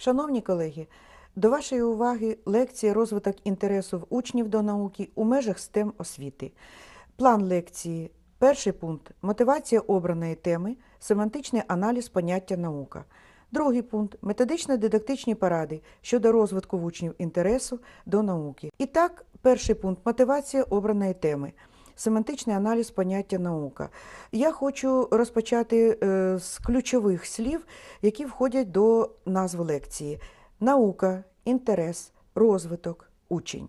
Шановні колеги, до вашої уваги лекція розвиток інтересу в учнів до науки у межах STEM освіти. План лекції. Перший пункт мотивація обраної теми, семантичний аналіз поняття наука. Другий пункт методично-дидактичні поради щодо розвитку в учнів інтересу до науки. І так, перший пункт мотивація обраної теми. Семантичний аналіз поняття наука. Я хочу розпочати е, з ключових слів, які входять до назви лекції: наука, інтерес, розвиток, учень.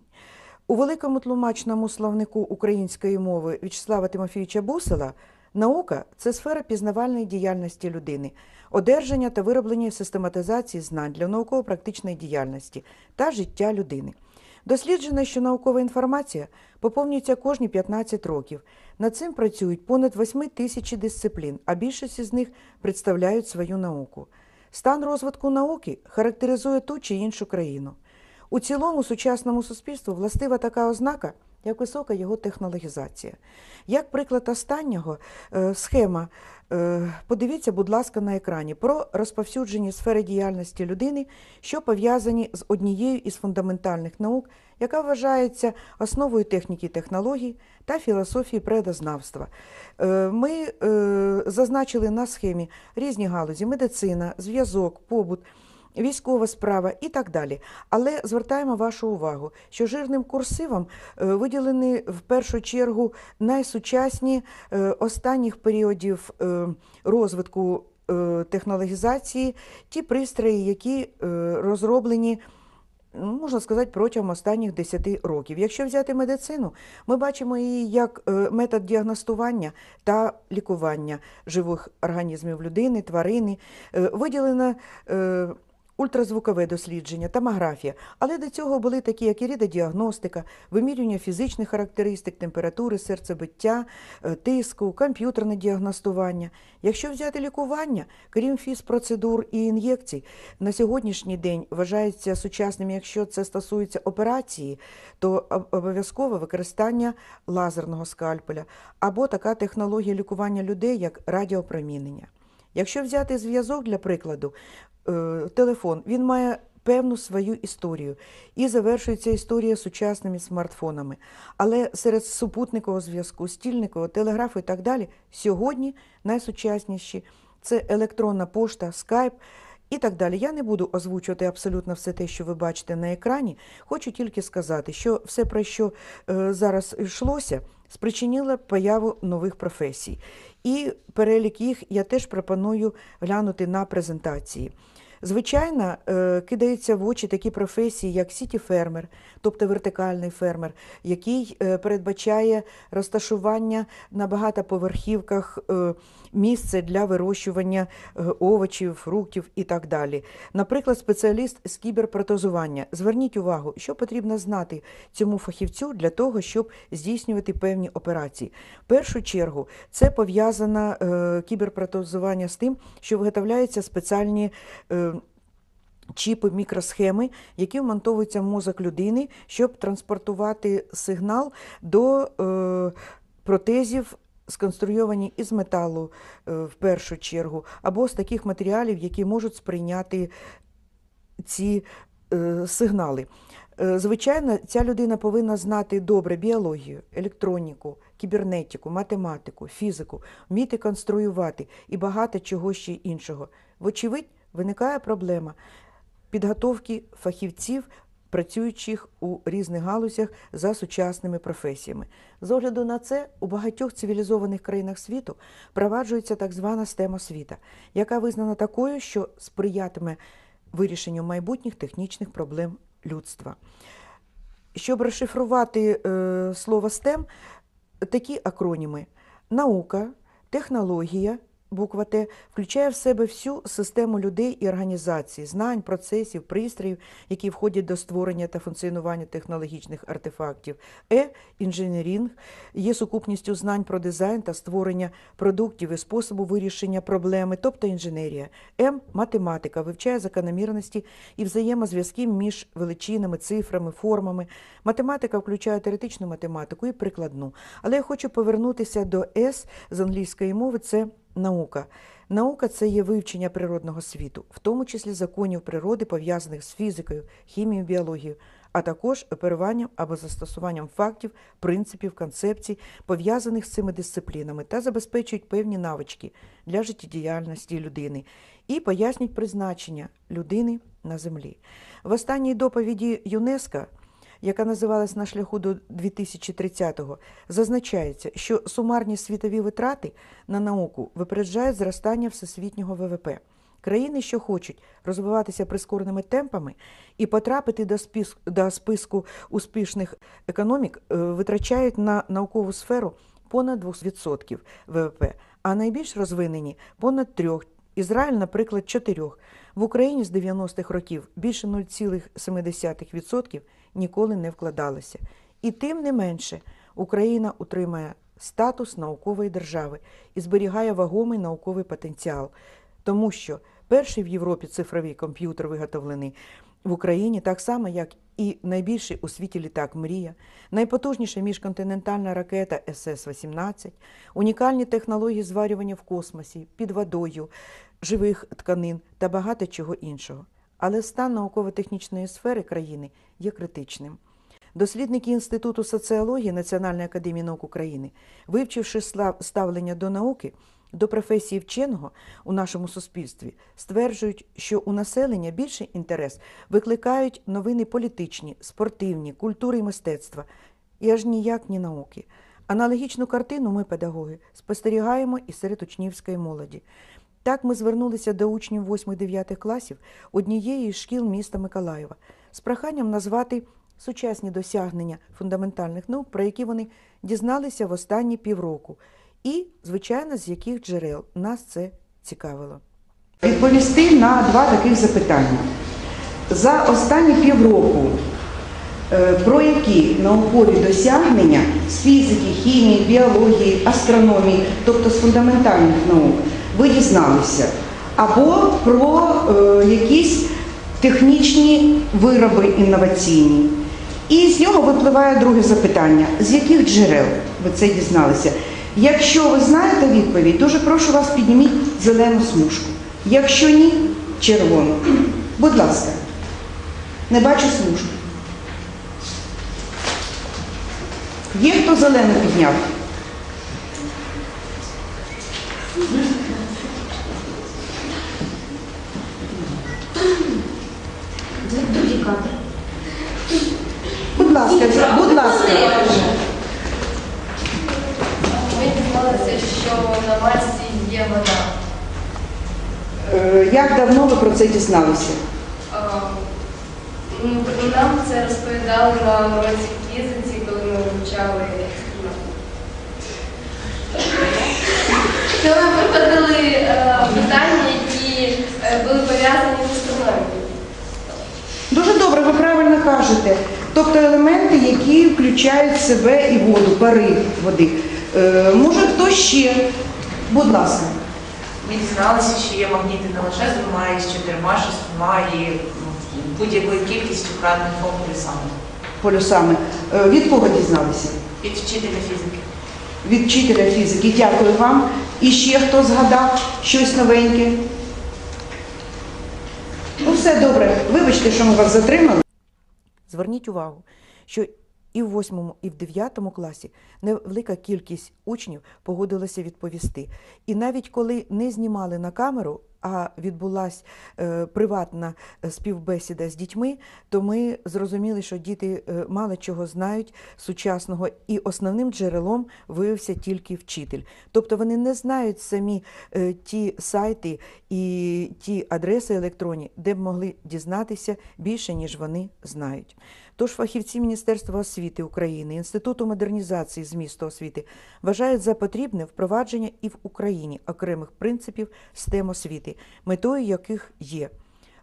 У великому тлумачному словнику української мови В'ячеслава Тимофійовича Бусела наука це сфера пізнавальної діяльності людини, одержання та вироблення систематизації знань для науково-практичної діяльності та життя людини. Досліджено, що наукова інформація поповнюється кожні 15 років. Над цим працюють понад 8 тисяч дисциплін, а більшість із них представляють свою науку. Стан розвитку науки характеризує ту чи іншу країну. У цілому сучасному суспільству властива така ознака, як висока його технологізація. Як приклад останнього, е, схема, е, подивіться, будь ласка, на екрані про розповсюджені сфери діяльності людини, що пов'язані з однією із фундаментальних наук, яка вважається основою техніки технологій та філософії предознавства. Е, Ми зазначили на схемі різні галузі: медицина, зв'язок, побут. Військова справа і так далі. Але звертаємо вашу увагу, що жирним курсивом е, виділені в першу чергу найсучасні е, останніх періодів е, розвитку технологізації, ті пристрої, які розроблені. ну, Можна сказати, протягом останніх 10 років. Якщо взяти медицину, ми бачимо її як метод діагностування та лікування живих організмів людини, тварини. Виділена ультразвукове дослідження, томографія. Але до цього були такі, як іридодіагностика, вимірювання фізичних характеристик, температури, серцебиття, е, тиску, комп'ютерне діагностування. Якщо взяти лікування, крім фізпроцедур і ін'єкцій, на сьогоднішній день вважається сучасним, якщо це стосується операції, то об- обов'язково використання лазерного скальпеля або така технологія лікування людей, як радіопромінення. Якщо взяти зв'язок для прикладу, е, телефон, він має певну свою історію і завершується історія сучасними смартфонами. Але серед супутникового зв'язку, стільникового, телеграфу і так далі, сьогодні найсучасніші це електронна пошта, скайп. І так далі. Я не буду озвучувати абсолютно все те, що ви бачите на екрані. Хочу тільки сказати, що все, про що е, зараз йшлося, спричинило появу нових професій. І перелік їх я теж пропоную глянути на презентації. Звичайно, е, кидається в очі такі професії, як сіті-фермер, тобто вертикальний фермер, який е, передбачає розташування на багатоповерхівках е, місце для вирощування овочів, фруктів і так далі. Наприклад, спеціаліст з кіберпротезування. Зверніть увагу, що потрібно знати цьому фахівцю для того, щоб здійснювати певні операції. В першу чергу це пов'язано кіберпротезування з тим, що виготовляються спеціальні. Чіпи, мікросхеми, які вмонтовуються в мозок людини, щоб транспортувати сигнал до е, протезів, сконструйовані із металу е, в першу чергу, або з таких матеріалів, які можуть сприйняти ці е, сигнали. Е, Звичайно, ця людина повинна знати добре біологію, електроніку, кібернетику, математику, фізику, вміти конструювати і багато чого ще іншого. Вочевидь, виникає проблема підготовки фахівців, працюючих у різних галузях за сучасними професіями. З огляду на це, у багатьох цивілізованих країнах світу впроваджується так звана STEM освіта, яка визнана такою, що сприятиме вирішенню майбутніх технічних проблем людства. Щоб розшифрувати е, слово STEM, такі акроніми: наука, технологія, буква Т, включає в себе всю систему людей і організацій, знань, процесів, пристроїв, які входять до створення та функціонування технологічних артефактів. Е інженерінг є сукупністю знань про дизайн та створення продуктів і способу вирішення проблеми, тобто інженерія. М математика вивчає закономірності і взаємозв'язки між величинами, цифрами, формами. Математика включає теоретичну математику і прикладну. Але я хочу повернутися до С з англійської мови. Це наука. Наука це є вивчення природного світу, в тому числі законів природи, пов'язаних з фізикою, хімією, біологією, а також оперуванням або застосуванням фактів, принципів, концепцій, пов'язаних з цими дисциплінами, та забезпечують певні навички для життєдіяльності людини і пояснюють призначення людини на землі. В останній доповіді ЮНЕСКО яка називалась на шляху до 2030-го, зазначається, що сумарні світові витрати на науку випереджають зростання всесвітнього ВВП. Країни, що хочуть розвиватися прискореними темпами і потрапити до, спис- до списку успішних економік, е, витрачають на наукову сферу понад 2% ВВП, а найбільш розвинені понад 3%. Ізраїль, наприклад, 4%. В Україні з 90-х років більше 0,7% ніколи не вкладалося. І тим не менше Україна утримує статус наукової держави і зберігає вагомий науковий потенціал, тому що перший в Європі цифровий комп'ютер виготовлений в Україні, так само як і найбільший у світі літак Мрія, найпотужніша міжконтинентальна ракета СС-18, унікальні технології зварювання в космосі, під водою, живих тканин та багато чого іншого. Але стан науково-технічної сфери країни є критичним. Дослідники Інституту соціології Національної академії наук України, вивчивши ставлення до науки, до професії вченого у нашому суспільстві, стверджують, що у населення більший інтерес викликають новини політичні, спортивні, культури і мистецтва, і аж ніяк ні науки. Аналогічну картину ми, педагоги, спостерігаємо і серед учнівської молоді. Так ми звернулися до учнів 8-9 класів однієї із шкіл міста Миколаєва з проханням назвати сучасні досягнення фундаментальних наук, про які вони дізналися в останні півроку, і, звичайно, з яких джерел нас це цікавило. Відповісти на два таких запитання. За останні півроку е, про які наукові досягнення з фізики, хімії, біології, астрономії, тобто з фундаментальних наук, ви дізналися? Або про е, якісь технічні вироби інноваційні. І з нього випливає друге запитання: з яких джерел ви це дізналися? Якщо ви знаєте відповідь, дуже прошу вас підніміть зелену смужку. Якщо ні, червону. Будь ласка, не бачу смужку. Є хто зелену підняв? Другий кадр. Будь ласка, будь ласка. Ми дізналися, що на Марсі є вода. Е, Як давно ви про це дізналися? Е, ну, Нам це розповідали на уроці фізиці, коли ми вивчали. Це ми проходили е, питання, які е, були пов'язані з астрономією. Дуже добре, ви правильно кажете. Тобто елементи, які включають в себе і воду, пари води. Е, може хто ще? Будь ласка. Ми дізналися, що є магніти не лише з двома і з чотирма, шістьма і ну, будь-якою кількістю кратних полюсами. полюсами. Е, Від кого дізналися? Від вчителя фізики. Від вчителя фізики. Дякую вам. І ще хто згадав щось новеньке? Ну, все добре. Вибачте, що ми вас затримали. Зверніть увагу, що і в восьмому, і в дев'ятому класі невелика кількість учнів погодилася відповісти. І навіть коли не знімали на камеру, а відбулася е, приватна е, співбесіда з дітьми, то ми зрозуміли, що діти е, мало чого знають сучасного, і основним джерелом виявився тільки вчитель. Тобто вони не знають самі ті сайти і ті адреси електронні, де б могли дізнатися більше, ніж вони знають. Тож фахівці Міністерства освіти України, Інституту модернізації змісту освіти вважають за потрібне впровадження і в Україні окремих принципів STEM освіти, метою яких є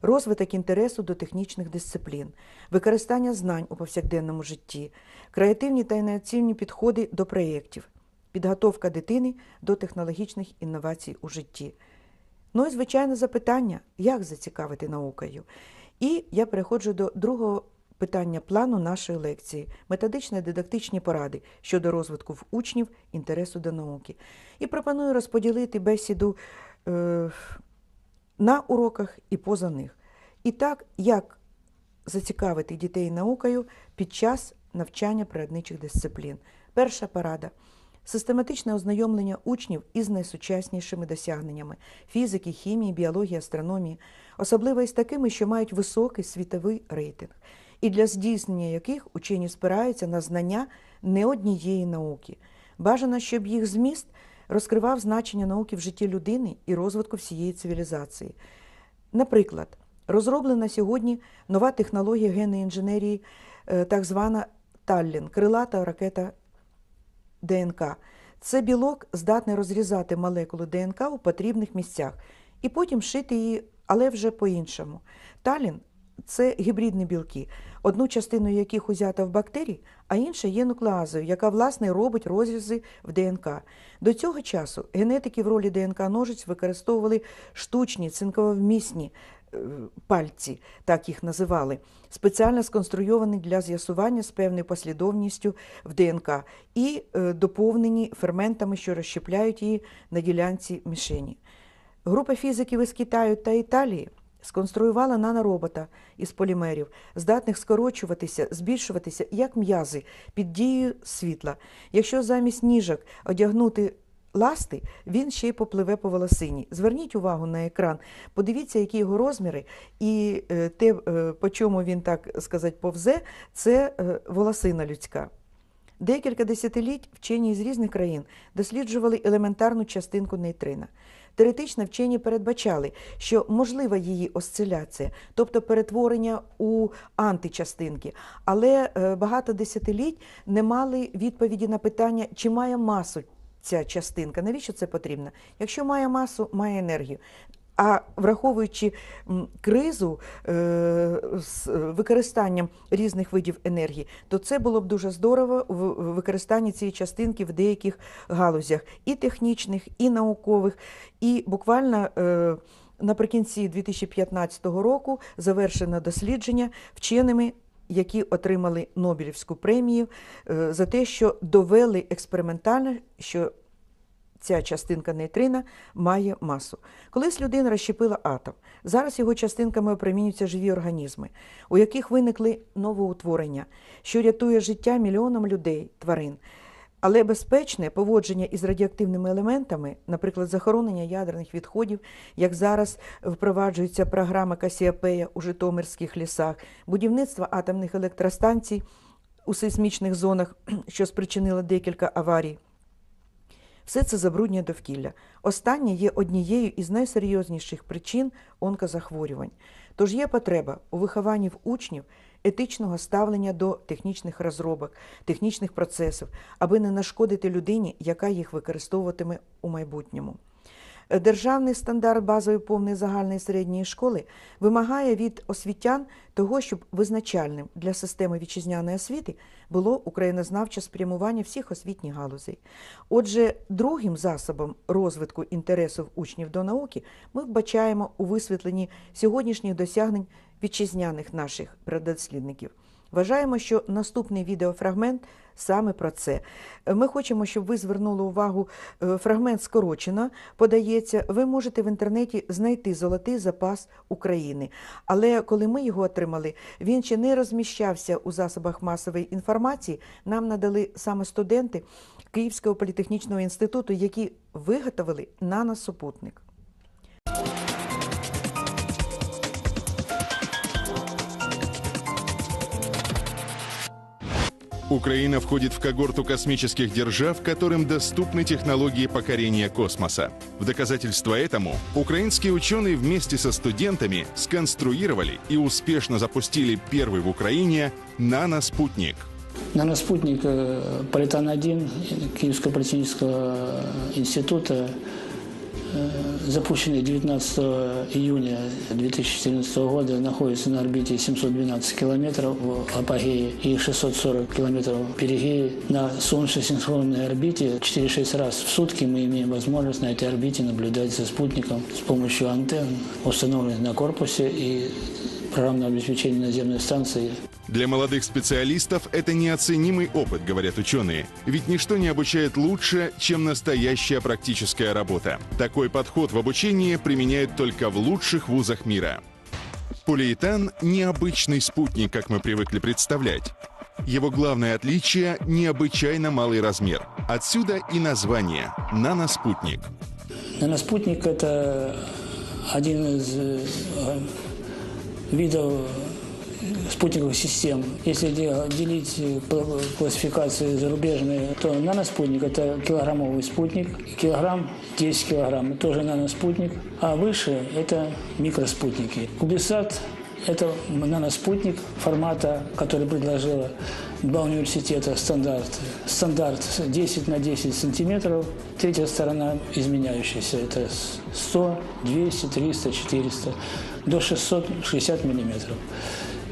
розвиток інтересу до технічних дисциплін, використання знань у повсякденному житті, креативні та інноваційні підходи до проєктів, підготовка дитини до технологічних інновацій у житті. Ну і звичайне запитання, як зацікавити наукою. І я переходжу до другого питання плану нашої лекції, методично-дидактичні поради щодо розвитку в учнів інтересу до науки. І пропоную розподілити бесіду е, на уроках і поза них. І так, як зацікавити дітей наукою під час навчання природничих дисциплін. Перша порада. Систематичне ознайомлення учнів із найсучаснішими досягненнями фізики, хімії, біології, астрономії, особливо із такими, що мають високий світовий рейтинг, і для здійснення яких учені спираються на знання не однієї науки. Бажано, щоб їх зміст розкривав значення науки в житті людини і розвитку всієї цивілізації. Наприклад, розроблена сьогодні нова технологія генної інженерії, е, так звана Таллін, крилата ракета ДНК. Це білок здатний розрізати молекулу ДНК у потрібних місцях і потім шити її, але вже по-іншому. Талін це гібридні білки, одну частину яких узята в бактерій, а інша є нуклеазою, яка власне робить розрізи в ДНК. До цього часу генетики в ролі ДНК ножиць використовували штучні цинковомісні е, пальці, так їх називали, спеціально сконструйовані для з'ясування з певною послідовністю в ДНК і е, доповнені ферментами, що розщепляють її на ділянці мішені. Група фізиків із Китаю та Італії сконструювала наноробота із полімерів, здатних скорочуватися, збільшуватися як м'язи під дією світла. Якщо замість ніжок одягнути ласти, він ще й попливе по волосині. Зверніть увагу на екран, подивіться, які його розміри, і е, те, е, по чому він так сказати, повзе, це е, волосина людська. Декілька десятиліть вчені з різних країн досліджували елементарну частинку нейтрина. Теоретично вчені передбачали, що можлива її осциляція, тобто перетворення у античастинки, але е, багато десятиліть не мали відповіді на питання, чи має масу ця частинка, навіщо це потрібно? Якщо має масу, має енергію. А враховуючи кризу е, з використанням різних видів енергії, то це було б дуже здорово в використанні цієї частинки в деяких галузях і технічних, і наукових, і буквально. Е, Наприкінці 2015 року завершено дослідження вченими, які отримали Нобелівську премію е, за те, що довели експериментально, що ця частинка нейтрина має масу. Колись людина розщепила атом. Зараз його частинками опромінюються живі організми, у яких виникли новоутворення, що рятує життя мільйонам людей, тварин. Але безпечне поводження із радіоактивними елементами, наприклад, захоронення ядерних відходів, як зараз впроваджується програма Касіапея у Житомирських лісах, будівництво атомних електростанцій у сейсмічних зонах, що спричинило декілька аварій. Все це забруднює довкілля. Останнє є однією із найсерйозніших причин онкозахворювань. Тож є потреба у вихованні в учнів етичного ставлення до технічних розробок, технічних процесів, аби не нашкодити людині, яка їх використовуватиме у майбутньому. Державний стандарт базової повної загальної середньої школи вимагає від освітян того, щоб визначальним для системи вітчизняної освіти було українознавче спрямування всіх освітніх галузей. Отже, другим засобом розвитку інтересу учнів до науки ми вбачаємо у висвітленні сьогоднішніх досягнень вітчизняних наших предослідників. Вважаємо, що наступний відеофрагмент саме про це. Ми хочемо, щоб ви звернули увагу. е, Фрагмент скорочено подається. Ви можете в інтернеті знайти золотий запас України. Але коли ми його отримали, він ще не розміщався у засобах масової інформації. Нам надали саме студенти Київського політехнічного інституту, які виготовили наносупутник. Украина входит в когорту космических держав, которым доступны технологии покорения космоса. В доказательство этому украинские ученые вместе со студентами сконструировали и успешно запустили первый в Украине наноспутник. Наноспутник э, Политан-1 Киевского политехнического института, запущенный 19 июня 2014 года, находится на орбите 712 километров в апогее и 640 километров в перигее. На солнечно-синхронной орбите 4-6 раз в сутки мы имеем возможность на этой орбите наблюдать за спутником с помощью антенн, установленных на корпусе и программного обеспечения наземной станции. Для молодых специалистов это неоценимый опыт, говорят ученые. Ведь ничто не обучает лучше, чем настоящая практическая работа. Такой подход в обучении применяют только в лучших вузах мира. Полиэтан – необычный спутник, как мы привыкли представлять. Его главное отличие – необычайно малый размер. Отсюда и название – наноспутник. Наноспутник – это один из э, видов спутниковых систем. Если де- делить э, классификации зарубежные, то наноспутник – это килограммовый спутник. Килограмм – 10 килограмм – тоже наноспутник. А выше – это микроспутники. Кубисат – это наноспутник формата, который предложила два университета стандарт. Стандарт 10 на 10 сантиметров. Третья сторона изменяющаяся. Это 100, 200, 300, 400 до 660 миллиметров.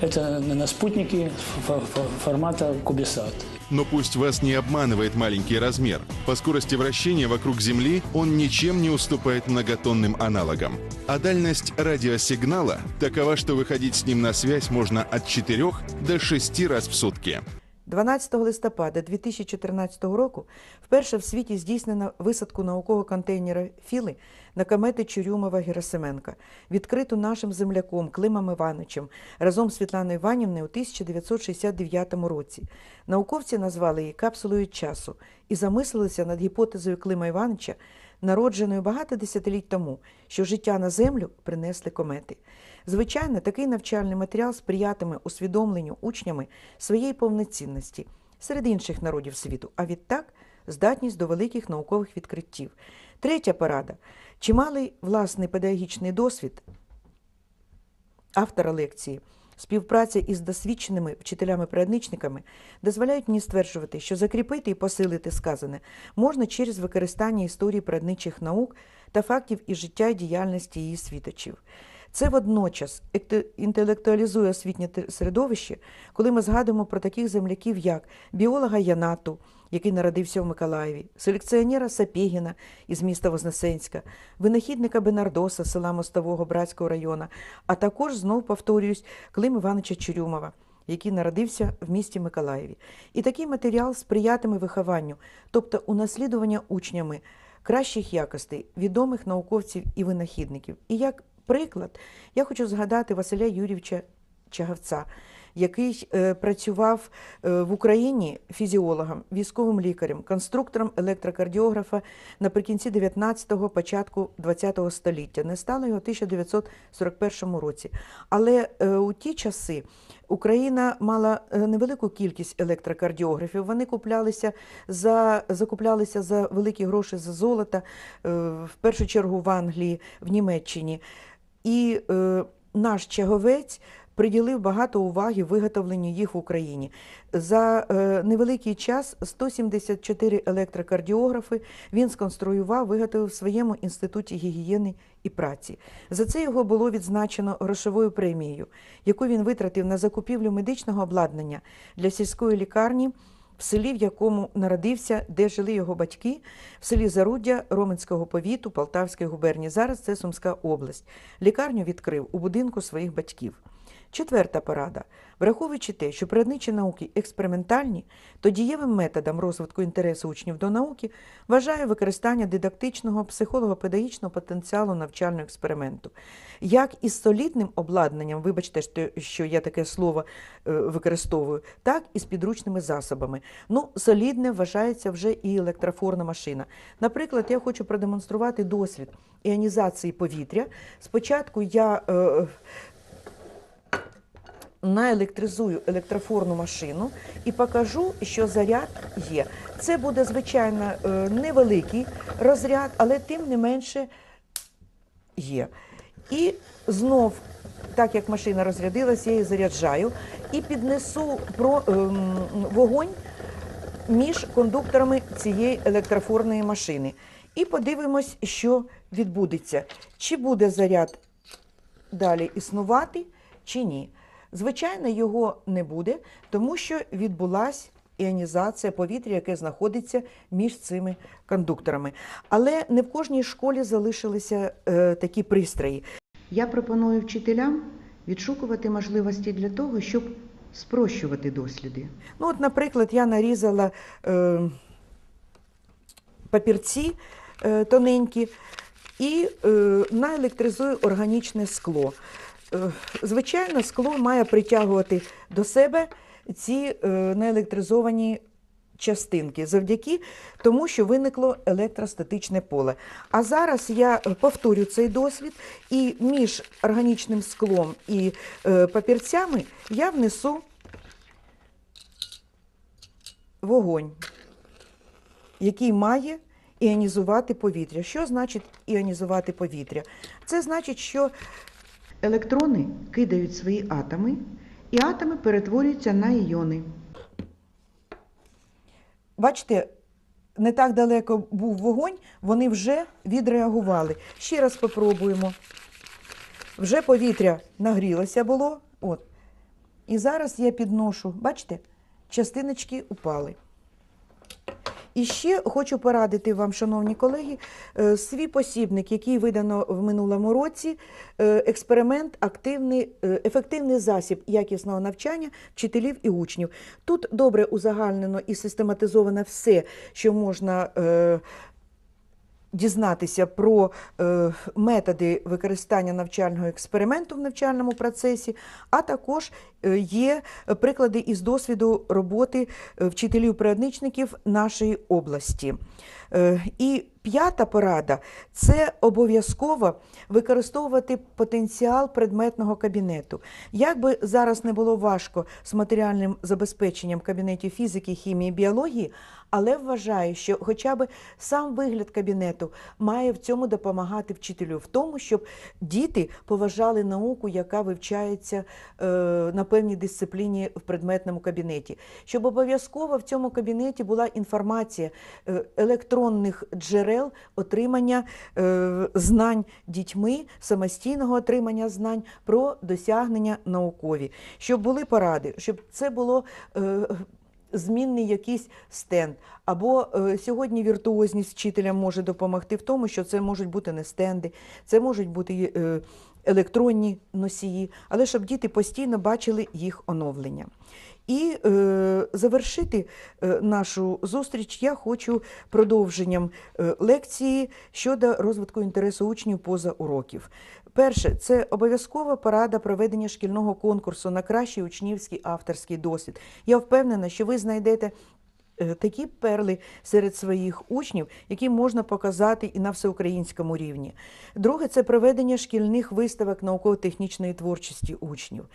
Это наноспутники фо- фо- формата кубисат. Но пусть вас не обманывает маленький размер. По скорости вращения вокруг Земли он ничем не уступает многотонным аналогам. А дальность радиосигнала такова, что выходить с ним на связь можно от 4 до 6 раз в сутки. 12 листопада 2014 року вперше в світі здійснено висадку наукового контейнера Філи на комети Чурюмова Герасименка, відкриту нашим земляком Климом Івановичем разом з Світланою Іванівною у 1969 році. Науковці назвали її капсулою часу і замислилися над гіпотезою Клима Івановича, народженою багато десятиліть тому, що життя на Землю принесли комети. Звичайно, такий навчальний матеріал сприятиме усвідомленню учнями своєї повноцінності серед інших народів світу, а відтак здатність до великих наукових відкриттів. Третя порада. Чималий власний педагогічний досвід автора лекції, співпраця із досвідченими вчителями-природничниками дозволяють мені стверджувати, що закріпити і посилити сказане можна через використання історії природничих наук та фактів із життя і діяльності її світочів. Це водночас інтелектуалізує освітнє середовище, коли ми згадуємо про таких земляків, як біолога Янату, який народився в Миколаєві, селекціонера Сапєгіна із міста Вознесенська, винахідника Бенардоса села Мостового Братського району, а також знов повторююсь Клим Івановича Чурюмова, який народився в місті Миколаєві. І такий матеріал сприятиме вихованню, тобто унаслідування учнями кращих якостей, відомих науковців і винахідників. І як приклад, я хочу згадати Василя Юрійовича Чагавця, який е, працював е, в Україні фізіологом, військовим лікарем, конструктором електрокардіографа наприкінці 19-го, початку 20-го століття. Не стало його в 1941 році. Але е, у ті часи Україна мала невелику кількість електрокардіографів. Вони куплялися за, закуплялися за великі гроші за золото, в першу чергу в Англії, в Німеччині. І е, наш чаговець приділив багато уваги виготовленню їх в Україні. За е, невеликий час 174 електрокардіографи він сконструював, виготовив в своєму інституті гігієни і праці. За це його було відзначено грошовою премією, яку він витратив на закупівлю медичного обладнання для сільської лікарні в селі, в якому народився, де жили його батьки, в селі Заруддя Роменського повіту Полтавської губернії. Зараз це Сумська область. Лікарню відкрив у будинку своїх батьків. Четверта порада. Враховуючи те, що природничі науки експериментальні, то дієвим методом розвитку інтересу учнів до науки вважаю використання дидактичного психолого-педагогічного потенціалу навчального експерименту. Як із солідним обладнанням, вибачте, що- я таке слово е, використовую, так і з підручними засобами. Ну, солідне вважається вже і електрофорна машина. Наприклад, я хочу продемонструвати досвід іонізації повітря. Спочатку я е, наелектризую електрофорну машину і покажу, що заряд є. Це буде, звичайно, е, невеликий розряд, але тим не менше є. І знов, так як машина розрядилась, я її заряджаю і піднесу про, ем, вогонь між кондукторами цієї електрофорної машини. І подивимось, що відбудеться. Чи буде заряд далі існувати, чи ні. Звичайно, його не буде, тому що відбулася іонізація повітря, яке знаходиться між цими кондукторами. Але не в кожній школі залишилися е, такі пристрої. Я пропоную вчителям відшукувати можливості для того, щоб спрощувати досліди. Ну, от, наприклад, я нарізала е, папірці е, тоненькі і е, наелектризую органічне скло. Е, звичайно, скло має притягувати до себе ці е, наелектризовані частинки завдяки тому, що виникло електростатичне поле. А зараз я е, повторю цей досвід, і між органічним склом і папірцями я внесу вогонь, який має іонізувати повітря. Що значить іонізувати повітря? Це значить, що Електрони кидають свої атоми, і атоми перетворюються на іони. Бачите, не так далеко був вогонь, вони вже відреагували. Ще раз спробуємо. Вже повітря нагрілося було. От. І зараз я підношу, бачите, частиночки упали. І ще хочу порадити вам, шановні колеги, е, свій посібник, який видано в минулому році, е, експеримент, активний, е, ефективний засіб якісного навчання вчителів і учнів. Тут добре узагальнено і систематизовано все, що можна дізнатися про е, методи використання навчального експерименту в навчальному процесі, а також е, є приклади із досвіду роботи е, вчителів-природничників нашої області. І п'ята порада це обов'язково використовувати потенціал предметного кабінету. Як би зараз не було важко з матеріальним забезпеченням кабінетів фізики, хімії, біології, але вважаю, що хоча б сам вигляд кабінету має в цьому допомагати вчителю, в тому, щоб діти поважали науку, яка вивчається е, на певній дисципліні в предметному кабінеті, щоб обов'язково в цьому кабінеті була інформація е, електронних джерел отримання е, знань дітьми, самостійного отримання знань про досягнення наукові, щоб були поради, щоб це було. Змінний якийсь стенд. Або е, сьогодні віртуозність вчителя може допомогти в тому, що це можуть бути не стенди, це можуть бути е, електронні носії, але щоб діти постійно бачили їх оновлення. І е, завершити е, нашу зустріч я хочу продовженням е, лекції щодо розвитку інтересу учнів поза уроків. Перше, це обов'язкова порада проведення шкільного конкурсу на кращий учнівський авторський досвід. Я впевнена, що ви знайдете е, такі перли серед своїх учнів, які можна показати і на всеукраїнському рівні. Друге це проведення шкільних виставок науково-технічної творчості учнів,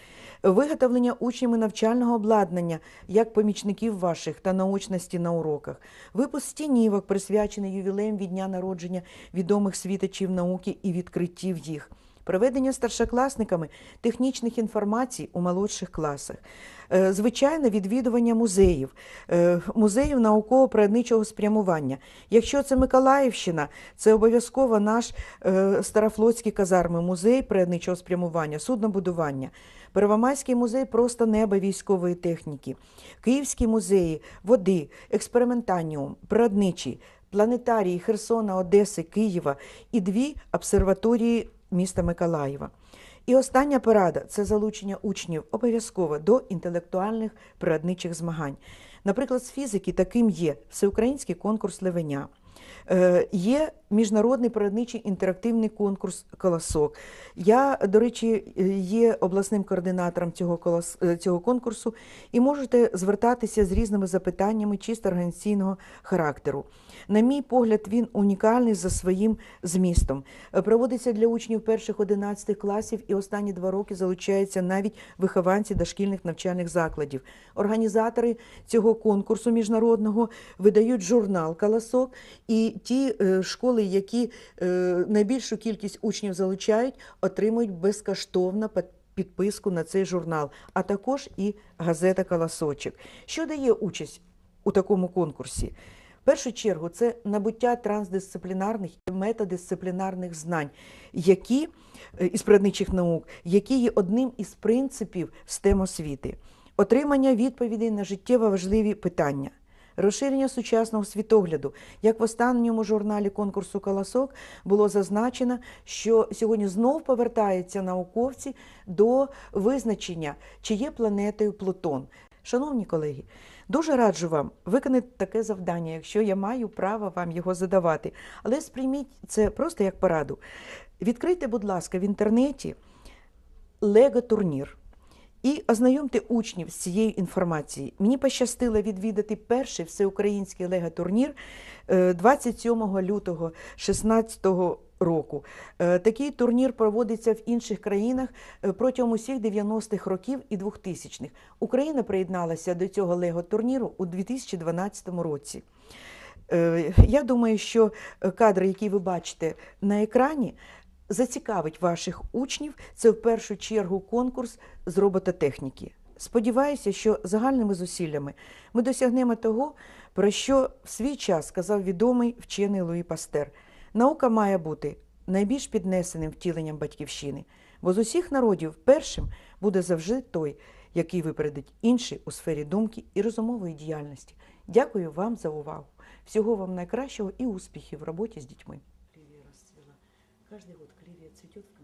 виготовлення учнями навчального обладнання як помічників ваших та наочності на уроках, випуск стінівок, присвячений ювілеям від дня народження відомих світочів науки і відкриттів їх. Проведення старшокласниками технічних інформацій у молодших класах, Е, звичайно, відвідування музеїв, е, музеїв науково-природничого спрямування. Якщо це Миколаївщина, це обов'язково наш е, Старофлотський казарми, музей природничого спрямування, суднобудування. Первомайський музей просто неба військової техніки, Київські музеї, води, експериментаніум, природничі, планетарії Херсона, Одеси, Києва і дві обсерваторії міста Миколаєва. І остання порада це залучення учнів обов'язково до інтелектуальних природничих змагань. Наприклад, з фізики таким є всеукраїнський конкурс Левеня. Е, Є міжнародний природничий інтерактивний конкурс Колосок. Я, до речі, є обласним координатором цього колос, е, цього конкурсу і можете звертатися з різними запитаннями чисто організаційного характеру. На мій погляд, він унікальний за своїм змістом. Проводиться для учнів перших 11 класів і останні два роки залучаються навіть вихованці дошкільних навчальних закладів. Організатори цього конкурсу міжнародного видають журнал Колосок, і ті е, школи, які е, найбільшу кількість учнів залучають, отримують безкоштовно підписку на цей журнал, а також і газета Колосочок. Що дає участь у такому конкурсі? В першу чергу це набуття трансдисциплінарних і метадисциплінарних знань, які е, із природничих наук, які є одним із принципів STEM освіти, отримання відповідей на життєво важливі питання, розширення сучасного світогляду. Як в останньому журналі конкурсу Колосок було зазначено, що сьогодні знов повертаються науковці до визначення, чи є планетою Плутон. Шановні колеги, дуже раджу вам виконати таке завдання, якщо я маю право вам його задавати. Але сприйміть це просто як пораду. Відкрийте, будь ласка, в інтернеті Лего-турнір. І ознайомте учнів з цією інформацією. Мені пощастило відвідати перший всеукраїнський лего-турнір е, 27 лютого 2016 року. Е, Такий турнір проводиться в інших країнах е, протягом усіх 90-х років і 2000-х. Україна приєдналася до цього лего-турніру у 2012 році. Е, Я думаю, що е, кадри, які ви бачите на екрані, зацікавить ваших учнів. Це в першу чергу конкурс з робототехніки. Сподіваюся, що загальними зусиллями ми досягнемо того, про що в свій час сказав відомий вчений Луї Пастер. Наука має бути найбільш піднесеним втіленням батьківщини, бо з усіх народів першим буде завжди той, який випередить інші у сфері думки і розумової діяльності. Дякую вам за увагу. Всього вам найкращого і успіхів в роботі з дітьми. Каждый год калерия цветет в